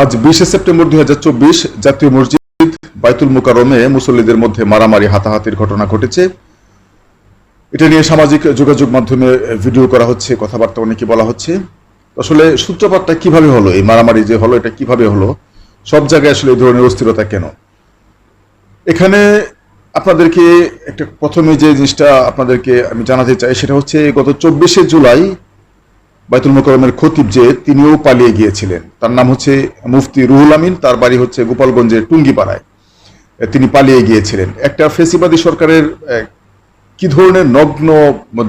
আজ বিশে সেপ্টেম্বর দুই জাতীয় মসজিদ বাইতুল মুকারমে মুসল্লিদের মধ্যে মারামারি, হাতাহাতির ঘটনা ঘটেছে। এটা নিয়ে সামাজিক যোগাযোগ মাধ্যমে ভিডিও করা হচ্ছে, কথাবার্তা অনেকে বলা হচ্ছে। আসলে সূত্রপাতটা কীভাবে হলো, এই মারামারি যে হলো, এটা কীভাবে হলো, সব জায়গায় আসলে এই ধরনের অস্থিরতা কেন? এখানে আপনাদেরকে একটা প্রথমে যে জিনিসটা আপনাদেরকে আমি জানাতে চাই, সেটা হচ্ছে গত চব্বিশে জুলাই বাইতুল মোকরমের খতিব যে, তিনিও পালিয়ে গিয়েছিলেন। তার নাম হচ্ছে মুফতি রুহুল আমিন, তার বাড়ি হচ্ছে গোপালগঞ্জের টুঙ্গিপাড়ায়। তিনি পালিয়ে গিয়েছিলেন। একটা ফেসিবাদী সরকারের কি ধরনের নগ্ন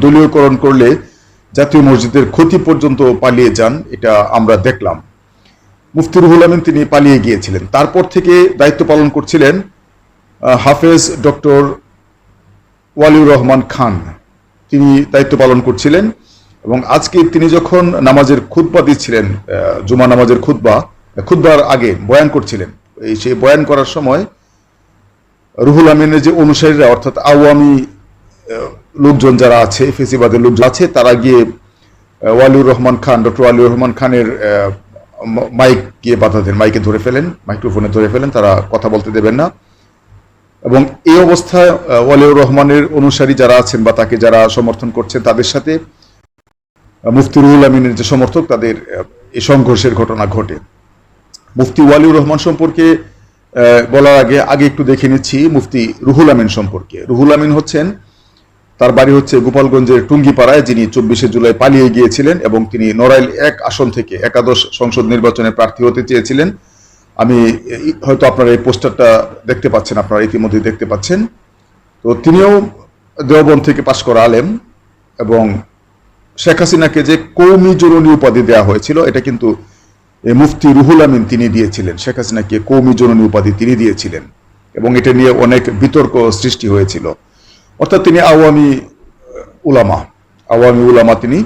দলীয়করণ করলে জাতীয় মসজিদের ক্ষতি পর্যন্ত পালিয়ে যান, এটা আমরা দেখলাম। মুফতি রুহুল আমিন, তিনি পালিয়ে গিয়েছিলেন। তারপর থেকে দায়িত্ব পালন করছিলেন হাফেজ ডক্টর ওয়ালিউর রহমান খান। তিনি দায়িত্ব পালন করছিলেন। এবং আজকে তিনি যখন নামাজের খুতবা দিচ্ছিলেন জুমা নামাজের খুতবা, খুতবার আগে বয়ান করছিলেন, এই সেই বয়ান করার সময় রুহুল আমিনের যে অনুসারীরা, অর্থাৎ আওয়ামী লোকজন যারা আছে, ফেসিবাদের লোকজন আছে, তারা গিয়ে ওয়ালিউর রহমান খান, ডক্টর ওয়ালিউর রহমান খানের মাইক গিয়ে বাধা দেন, মাইকে ধরে ফেলেন, মাইক্রোফোনে ধরে ফেলেন, তারা কথা বলতে দেবেন না। এবং এই অবস্থায় ওয়ালিউর রহমানের অনুসারী যারা আছেন বা তাকে যারা সমর্থন করছেন তাদের সাথে মুফতি রুহুল আমিনের যে সমর্থক, তাদের এই সংঘর্ষের ঘটনা ঘটে। মুফতি ওয়ালিউর রহমান সম্পর্কে বলার আগে আগে একটু দেখে নিচ্ছি মুফতি রুহুল আমিন সম্পর্কে। রুহুল আমিন হচ্ছেন, তার বাড়ি হচ্ছে গোপালগঞ্জের টুঙ্গিপাড়ায়, যিনি চব্বিশে জুলাই পালিয়ে গিয়েছিলেন এবং তিনি নড়াইল এক আসন থেকে একাদশ সংসদ নির্বাচনে প্রার্থী হতে চেয়েছিলেন। আমি হয়তো আপনারা এই পোস্টারটা দেখতে পাচ্ছেন, আপনারা ইতিমধ্যে দেখতে পাচ্ছেন। তো তিনিও দেওবন থেকে পাশ করা আলেম এবং শেখ হাসিনাকে যে কৌমি জননী উপাধি দেওয়া হয়েছিল, এটা কিন্তু মুফতি রুহুল আমিন তিনি দিয়েছিলেন। শেখ হাসিনাকে কৌমি জননী উপাধি তিনি দিয়েছিলেন। এবং এটা নিয়ে অনেক বিতর্ক সৃষ্টি হয়েছিল। অর্থাৎ তিনি আওয়ামী উলামা। আওয়ামী উলামা তিনি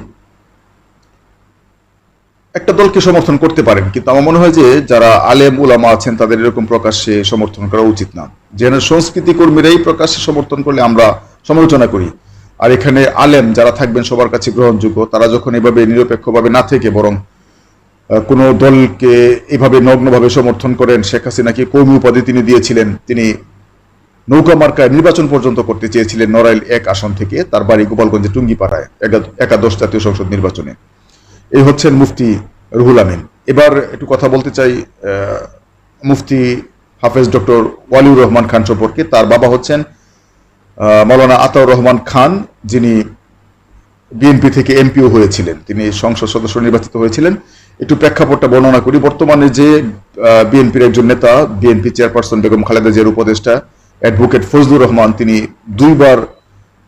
একটা দলকে সমর্থন করতে পারেন, কিন্তু আমার মনে হয় যে যারা আলেম উলামা আছেন, তাদের এরকম প্রকাশ্যে সমর্থন করা উচিত না। যেন সংস্কৃতি কর্মীরাই প্রকাশ্যে সমর্থন করলে আমরা সমালোচনা করি। আর এখানে আলেম যারা থাকবেন সবার কাছে গ্রহণযোগ্য, তারা যখন এভাবে নিরপেক্ষভাবে না থেকে বরং কোনো দলকে এভাবে নগ্নভাবে সমর্থন করেন, শেখ হাসিনাকে কৌমি উপাধি তিনি দিয়েছিলেন, তিনি নৌকা মার্কায় নির্বাচন পর্যন্ত করতে চেয়েছিলেন নড়াইল এক আসন থেকে, তার বাড়ি গোপালগঞ্জের টুঙ্গিপাড়ায় একা- একাদশ জাতীয় সংসদ নির্বাচনে। এই হচ্ছেন মুফতি রুহুল আমিন। এবার একটু কথা বলতে চাই মুফতি হাফেজ ডক্টর ওয়ালিউর রহমান খান সম্পর্কে। তার বাবা হচ্ছেন আহ, মাওলানা আতাউর রহমান খান যিনি বিএনপি থেকে এমপিও হয়েছিলেন তিনি সংসদ সদস্য নির্বাচিত হয়েছিলেন। একটু প্রেক্ষাপটটা বর্ণনা করি। বর্তমানে যে বিএনপির একজন নেতা বিএনপি চেয়ারপারসন বেগম খালেদা জিয়ার উপদেষ্টা অ্যাডভোকেট ফজলুর রহমান তিনি দুইবার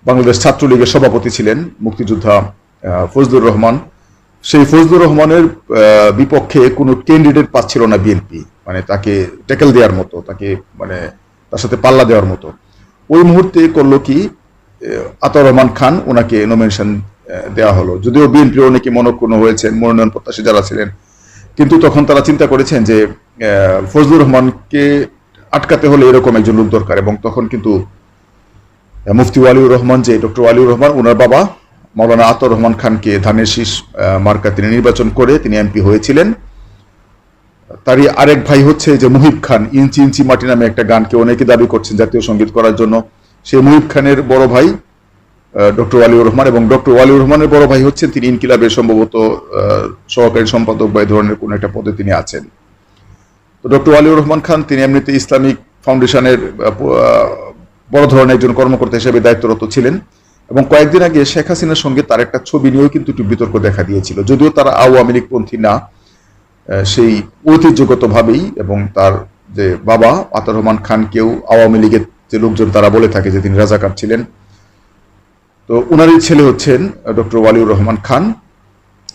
বাংলাদেশ ছাত্রলীগের সভাপতি ছিলেন মুক্তিযোদ্ধা ফজলুর রহমান। সেই ফজলুর রহমানের বিপক্ষে কোনো ক্যান্ডিডেট পাচ্ছিল না বিএনপি মানে তাকে ট্যাকেল দেওয়ার মতো তাকে মানে তার সাথে পাল্লা দেওয়ার মতো। ওই মুহূর্তে করল কি আহ, আতাউর রহমান খান ওনাকে নমিনেশন দেওয়া হলো। যদিও বিএনপির অনেকে মনক্ষুণ্ণ হয়েছেন মনোনয়ন প্রত্যাশী যারা ছিলেন। কিন্তু তখন তারা চিন্তা করেছেন যে ফজলুর রহমানকে আটকাতে হলে এরকম একজন লোক দরকার। এবং তখন কিন্তু মুফতি ওয়ালিউর রহমান যে ডক্টর ওয়ালিউর রহমান ওনার বাবা মৌলানা আতর রহমান খানকে ধানের শীষ মার্কা তিনি নির্বাচন করে তিনি এমপি হয়েছিলেন। তারই আরেক ভাই হচ্ছে যে মুহিব খান, ইঞ্চি ইঞ্চি মাটি নামে একটা গানকে অনেকে দাবি করছেন জাতীয় সংগীত করার জন্য। সেই মুহিব খানের বড় ভাই ডক্টর ওয়ালিউর রহমান এবং ডক্টর ওয়ালিউর রহমানের বড় ভাই হচ্ছেন তিনি ইনকিলাবের সম্ভবত সহকারী সম্পাদক বা এই ধরনের কোনো একটা পদে তিনি আছেন। তো ডক্টর ওয়ালিউর রহমান খান, তিনি এমনিতে ইসলামিক ফাউন্ডেশনের বড় ধরনের একজন কর্মকর্তা হিসেবে দায়িত্বরত ছিলেন এবং কয়েকদিন আগে শেখ হাসিনার সঙ্গে তার একটা ছবি নিয়েও কিন্তু একটু বিতর্ক দেখা দিয়েছিল। যদিও তারা আওয়ামী লীগপন্থী না সেই ঐতিহ্যগতভাবেই এবং তার যে বাবা আতার রহমান খানকেও আওয়ামী লীগের যে লোকজন তারা বলে থাকে যে তিনি রাজাকার ছিলেন। তো ওনারই ছেলে হচ্ছেন ডক্টর ওয়ালিউর রহমান খান।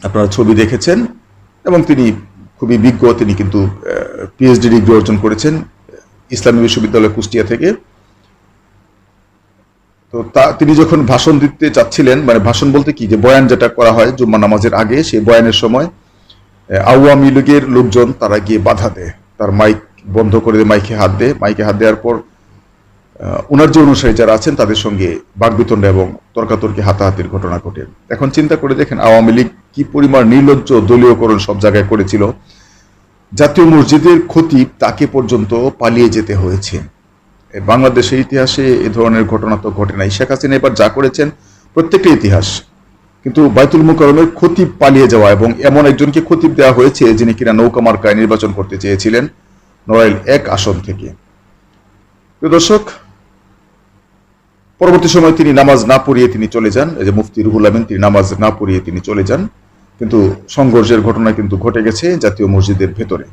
আপনারা ছবি দেখেছেন এবং তিনি খুবই বিজ্ঞ, তিনি কিন্তু পিএইচডি ডিগ্রি অর্জন করেছেন ইসলামী বিশ্ববিদ্যালয় কুষ্টিয়া থেকে। তো তা, তিনি যখন ভাষণ দিতে চাচ্ছিলেন মানে ভাষণ বলতে কি? যে বয়ান যেটা করা হয় জুম্মা নামাজের আগে, সেই বয়ানের সময় আওয়ামী লীগের লোকজন তারা গিয়ে বাধা দেয়। তার মাইক বন্ধ করে দিয়ে, মাইকে হাত দেয়। মাইকে হাত দেওয়ার পর ওনার যে অনুসারী যারা আছেন তাদের সঙ্গে বাগবিতণ্ড এবং তর্কাতর্কি হাতাহাতির ঘটনা ঘটে। এখন চিন্তা করে দেখেন আওয়ামী লীগ কি পরিমাণ নির্লজ্জ, দলীয়করণ সব জায়গায় করেছিল। জাতীয় মসজিদের খতিব তাকে পর্যন্ত পালিয়ে যেতে হয়েছে। বাংলাদেশের ইতিহাসে এ ধরনের ঘটনা তো ঘটে নাই। শেখ হাসিনা এবার যা করেছেন, প্রত্যেকটা ইতিহাস কিন্তু বাইতুল মুকাররমের খতিব পালিয়ে যাওয়া এবং এমন একজনকে খতিব দেওয়া হয়েছে যিনি কিনা নৌকা মার্কায় নির্বাচন করতে চেয়েছিলেন নড়াইল এক আসন থেকে। দর্শক, পরবর্তী সময় তিনি নামাজ না পড়িয়ে তিনি চলে যান। এই যে মুফতি রুহুল আমিন, তিনি নামাজ না পড়িয়ে তিনি চলে যান। কিন্তু সংঘর্ষের ঘটনা কিন্তু ঘটে গেছে জাতীয় মসজিদের ভেতরে।